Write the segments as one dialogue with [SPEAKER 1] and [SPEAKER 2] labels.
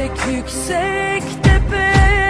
[SPEAKER 1] Yüksek yüksek tepe.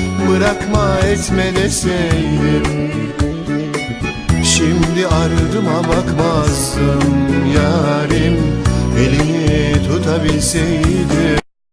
[SPEAKER 2] Bırakma etme deseydim. Şimdi ardıma bakmazdım yarim Elini tutabilseydim